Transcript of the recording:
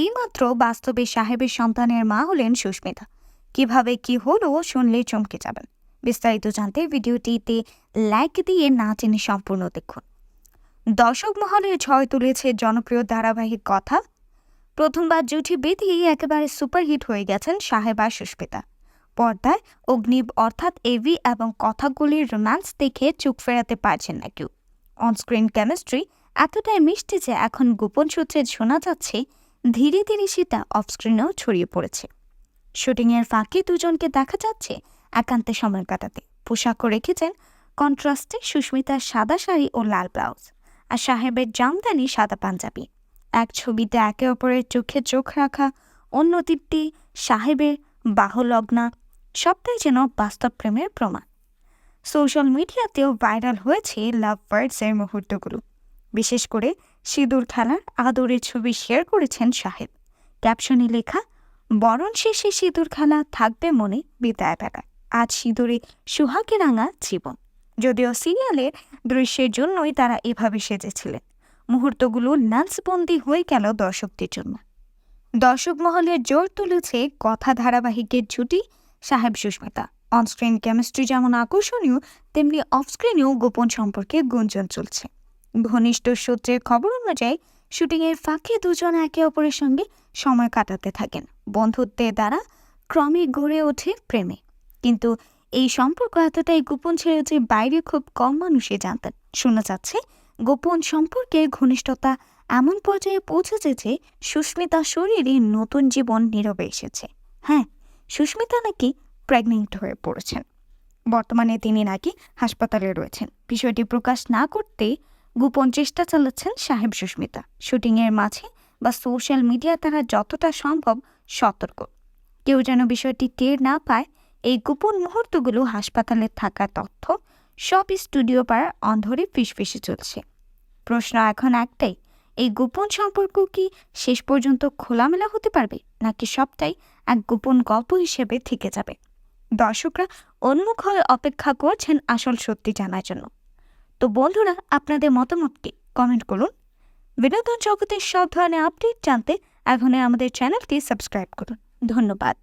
এইমাত্র বাস্তবে সাহেবের সন্তানের মা হলেন সুস্মিতা। কীভাবে কি হলো শুনলে চমকে যাবেন। বিস্তারিত জানতে ভিডিওটিতে লাইক দিয়ে না টেনে সম্পূর্ণ দেখুন। দর্শক মহলে ঝড় তুলেছে জনপ্রিয় ধারাবাহিক কথা। প্রথমবার জুটি বেঁধিয়ে একেবারে সুপারহিট হয়ে গেছেন সাহেব আর সুস্মিতা। পর্দায় অগ্নিব অর্থাৎ এভি এবং কথাগুলির রোম্যান্স দেখে চোখ ফেরাতে পারছেন না কেউ। অনস্ক্রিন কেমিস্ট্রি এতটাই মিষ্টি যে এখন গোপন সূত্রে শোনা যাচ্ছে ধীরে ধীরে সেটা অফস্ক্রিনেও ছড়িয়ে পড়েছে। শুটিংয়ের ফাঁকে দুজনকে দেখা যাচ্ছে একান্তে সময় কাটাতে। পোশাকও রেখেছেন কন্ট্রাস্টে সুস্মিতার সাদা শাড়ি ও লাল ব্লাউজ আর সাহেবের জামদানি সাদা পাঞ্জাবি। এক ছবিতে একে অপরের চোখে চোখ রাখা, অন্য তীরটি সাহেবের বাহলগ্না, সবটাই যেন বাস্তব প্রেমের প্রমাণ। সোশ্যাল মিডিয়াতেও ভাইরাল হয়েছে লাভ বার্ডসের মুহূর্তগুলো। বিশেষ করে সিঁদুর খেলার আদরের ছবি শেয়ার করেছেন সাহেব ক্যাপশনে লেখা, বরণ শেষে সিঁদুর খেলা থাকবে মনে বিদায় বেলা আজ সিঁদুরে সুহাকে রাঙা জীবন। যদিও সিরিয়ালের দৃশ্যের জন্যই তারা এভাবে সেজেছিলেন। মুহূর্তগুলো লাঞ্চবন্দি হয়ে গেল দর্শকদের জন্য। দর্শক মহলের জোর তুলেছে কথা ধারাবাহিকের জুটি, সাহেব সুস্মিতা। অনস্ক্রিন কেমিস্ট্রি যেমন আকর্ষণীয়, তেমনি অফস্ক্রিনেও গোপন সম্পর্কে গুঞ্জন চলছে। ঘনিষ্ঠ সূত্রের খবর অনুযায়ী, শুটিংয়ের ফাঁকে দুজন একে অপরের সঙ্গে সময় কাটাতে থাকেন। বন্ধুত্বের দ্বারা ক্রমে গড়ে ওঠে প্রেমে। কিন্তু এই সম্পর্ক এতটাই গোপন ছিল যে বাইরে খুব কম মানুষই জানতেন। শোনা যাচ্ছে, গোপন সম্পর্কে ঘনিষ্ঠতা এমন পর্যায়ে পৌঁছেছে যে সুস্মিতা শরীরে নতুন জীবন নীরবে এসেছে। হ্যাঁ সুস্মিতা নাকি প্রেগনেন্ট হয়ে পড়েছেন। বর্তমানে তিনি নাকি হাসপাতালে রয়েছেন। বিষয়টি প্রকাশ না করতে গোপন চেষ্টা চালাচ্ছেন সাহেব সুস্মিতা। শুটিংয়ের মাঝে বা সোশ্যাল মিডিয়া তারা যতটা সম্ভব সতর্ক। কেউ যেন বিষয়টি টের না পায়, এই গোপন মুহূর্তগুলো হাসপাতালে থাকা তথ্য সব স্টুডিও পাড়ার অন্ধরে ফিসফিসে চলছে। প্রশ্ন এখন একটাই, এই গোপন সম্পর্ক কি শেষ পর্যন্ত খোলামেলা হতে পারবে, নাকি সবটাই এক গোপন গল্প হিসেবে থেকে যাবে? দর্শকরা উন্মুখ হয়ে অপেক্ষা করছেন আসল সত্যি জানার জন্য। তো বন্ধুরা, আপনাদের মতামতকে কমেন্ট করুন। বিনোদন জগতের সব ধরনের আপডেট জানতে এখনই আমাদের চ্যানেলটি সাবস্ক্রাইব করুন। ধন্যবাদ।